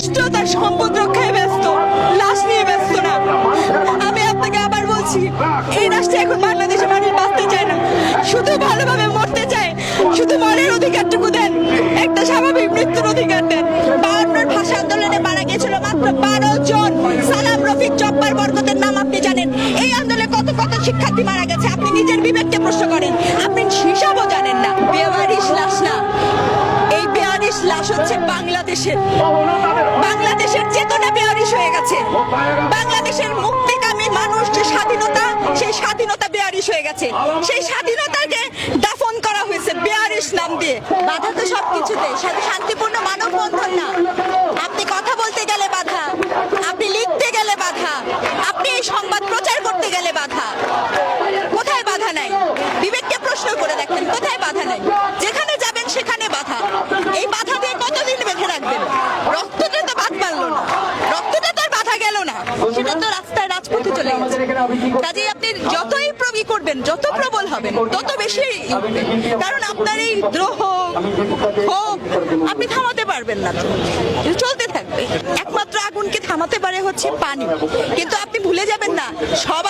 রাষ্ট্র তার সম্পদ রক্ষায় ব্যস্ত, লাশ নিয়ে ব্যস্ত না। আমি আপনাকে আবার বলছি, এই রাষ্ট্রে এখন বাংলাদেশে মানুষ বাঁচতে চায় না। শুধু ভালোভাবে মরতে চায়, শুধু মরের অধিকারটুকু দেন, একটা স্বাভাবিক মৃত্যুর অধিকার দেন। বায়ান্নর ভাষা আন্দোলনে মারা গিয়েছিল মাত্র বারো জন। সালাম রফিক জব্বার বরকতের নাম আপনি জানেন। এই আন্দোলনে কত কত শিক্ষার্থী মারা গেছে, আপনি নিজের বিবেককে প্রশ্ন করেন। আপনি হিসাবও জানেন না বেওয়ারিশ লাশ না। এই বেয়ারিশ লাশ হচ্ছে বাংলাদেশের বাংলাদেশের গেছে বাংলাদেশের মুক্তিকামী মানুষ যে স্বাধীনতা, সেই স্বাধীনতা বেয়ারিশ হয়ে গেছে। সেই স্বাধীনতাকে দাফন করা হয়েছে বেয়ারিশ নাম দিয়ে। বাধা তো সবকিছুতে শুধু শান্তিপূর্ণ মানববন্ধন না। আপনি কথা বলতে গেলে বাধা, আপনি লিখতে গেলে বাধা, আপনি এই সংবাদ প্রচার করতে গেলে বাধা। কোথায় বাধা নাই? বিবেককে প্রশ্ন করে দেখেন, কোথায় বাধা নাই? যেখানে যাবেন সেখানে বাধা। এই বাধা দিয়ে কতদিন বেঁধে রাখবেন রক্তটা তো বাদ মারলো না রক্তটা তো আর বাধা গেল না সেটা তো রাস্তায় রাজপথে চলে গেছে। কাজেই আপনি যতই প্রবি করবেন, যত প্রবল হবেন, তত বেশি কারণ আপনার এই দ্রোহ, ক্ষোভ আপনি থামাতে পারবেন না চলতে থাকবে। একমাত্র আগুনকে থামাতে পারে হচ্ছে পানি। কিন্তু আপনি ভুলে যাবেন না সব